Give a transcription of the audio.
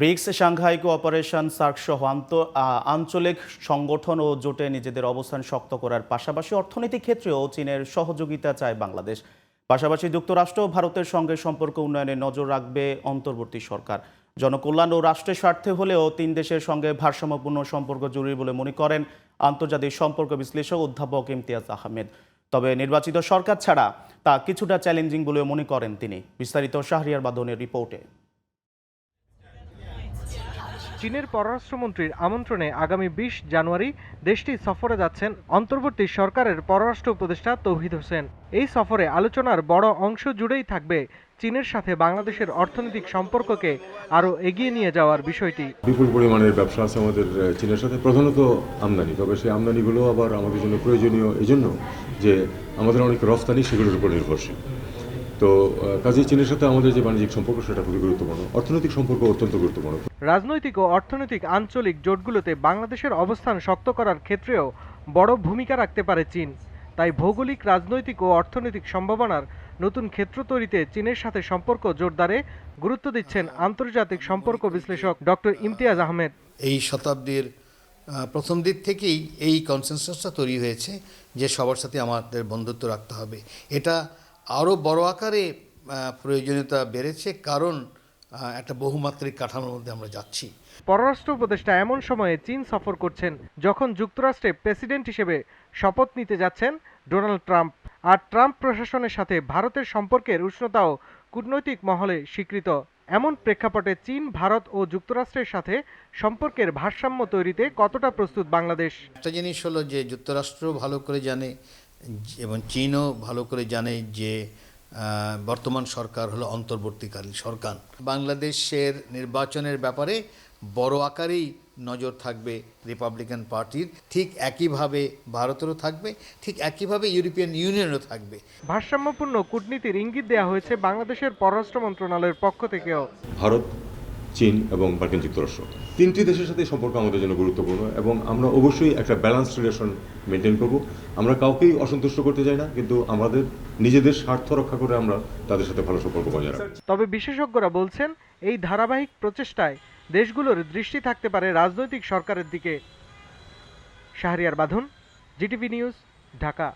Bricks Shanghai cooperation SAARC সহ আঞ্চলিক সংগঠন ও জোটে নিজেদের অবস্থান শক্ত করার পাশাপাশি অর্থনৈতিক ক্ষেত্রেও চীনের সহযোগিতা চায় বাংলাদেশ। পাশাপাশি যুক্তরাষ্ট্র ভারতের সঙ্গে সম্পর্ক উন্নয়নে নজর রাখবে অন্তর্বর্তী সরকার। জনকল্যাণ ও রাষ্ট্রের স্বার্থে হলেও তিন দেশের সঙ্গে ভারসাম্যপূর্ণ সম্পর্ক জরুরি বলে মনে করেন আন্তর্জাতিক সম্পর্ক বিশ্লেষক অধ্যাপক ইমতিয়াজ আহমেদ। তবে নির্বাচিত সরকার ছাড়া তা কিছুটা চ্যালেঞ্জিং বলেও মনে করেন তিনি। বিস্তারিত শাহরিয়ার বাদনের রিপোর্টে। চীনের পররাষ্ট্রমন্ত্রীর আমন্ত্রণে আগামী বিশ জানুয়ারি দেশটি সফরে যাচ্ছেন অন্তর্বর্তী সরকারের পররাষ্ট্র উপদেষ্টা তৌহিদ হোসেন। এই সফরে আলোচনার বড় অংশ জুড়েই থাকবে চীনের সাথে বাংলাদেশের অর্থনৈতিক সম্পর্ককে আরও এগিয়ে নিয়ে যাওয়ার বিষয়টি। বিপুল পরিমাণের ব্যবসা আছে আমাদের চীনের সাথে, প্রধানত আমদানি। তবে সেই আমদানিগুলো আবার আমাদের জন্য প্রয়োজনীয়। এজন্য যে আমাদের অনেক রফতানি সেগুলোর উপর নির্ভরশীল। তো কাজেই চীনের সাথে আমাদের যে বাণিজ্যিক সম্পর্ক সেটা খুবই গুরুত্বপূর্ণ। অর্থনৈতিক সম্পর্ক অত্যন্ত গুরুত্বপূর্ণ। রাজনৈতিক ও অর্থনৈতিক আঞ্চলিক জোটগুলোতে বাংলাদেশের অবস্থান শক্ত করার ক্ষেত্রেও বড় ভূমিকা রাখতে পারে চীন। তাই ভৌগোলিক রাজনৈতিক ও অর্থনৈতিক সম্ভাবনার নতুন ক্ষেত্র তৈরিতে চীনের সাথে সম্পর্ক জোরদারে গুরুত্ব দিচ্ছেন আন্তর্জাতিক সম্পর্ক বিশ্লেষক ডক্টর ইমতিয়াজ আহমেদ। এই শতাব্দীর প্রথম দিক থেকেই এই কনসেনসাসটা তৈরি হয়েছে যে সবার সাথে আমাদের বন্ধুত্ব রাখতে হবে। এটা আরও বড় আকারে প্রয়োজনীয়তা বেড়েছে কারণ একটা বহুমাত্রিক কাঠামোর মধ্যে আমরা যাচ্ছি। পররাষ্ট্র উপদেষ্টা এমন সময়ে চীন সফর করছেন যখন যুক্তরাষ্ট্রে প্রেসিডেন্ট হিসেবে শপথ নিতে যাচ্ছেন ডোনাল্ড ট্রাম্প। আর ট্রাম্প প্রশাসনের সাথে ভারতের সম্পর্কের উষ্ণতাও কূটনৈতিক মহলে স্বীকৃত। এমন প্রেক্ষাপটে চীন ভারত ও যুক্তরাষ্ট্রের সাথে সম্পর্কের ভারসাম্য তৈরিতে কতটা প্রস্তুত বাংলাদেশ? একটা জিনিস হলো যে যুক্তরাষ্ট্র ভালো করে জানে এবং চীনও ভালো করে জানে যে বর্তমান সরকার হলো অন্তর্বর্তীকালীন সরকার। বাংলাদেশের নির্বাচনের ব্যাপারে বড় আকারেই নজর থাকবে রিপাবলিকান পার্টির ঠিক একইভাবে ভারতেরও থাকবে ঠিক একইভাবে ইউরোপিয়ান ইউনিয়নও থাকবে। ভারসাম্যপূর্ণ কূটনীতির ইঙ্গিত দেওয়া হয়েছে বাংলাদেশের পররাষ্ট্র মন্ত্রণালয়ের পক্ষ থেকেও। ভারত চীন এবং মার্কিন যুক্তরাষ্ট্র। তিনটি দেশের সাথে সম্পর্ক আমাদের জন্য গুরুত্বপূর্ণ এবং আমরা অবশ্যই একটা ব্যালেন্স রিলেশন মেনটেন করব। আমরা কাউকেই অসন্তুষ্ট করতে চাই না, কিন্তু আমাদের নিজেদের স্বার্থ রক্ষা করে আমরা তাদের সাথে ভালো সম্পর্ক বজায় রাখব। তবে বিশেষজ্ঞরা বলছেন, এই ধারাবাহিক প্রচেষ্টায় দেশগুলোর দৃষ্টি থাকতে পারে রাজনৈতিক সরকারের দিকে। শাহরিয়ার বাঁধন জিটিভি নিউজ ঢাকা।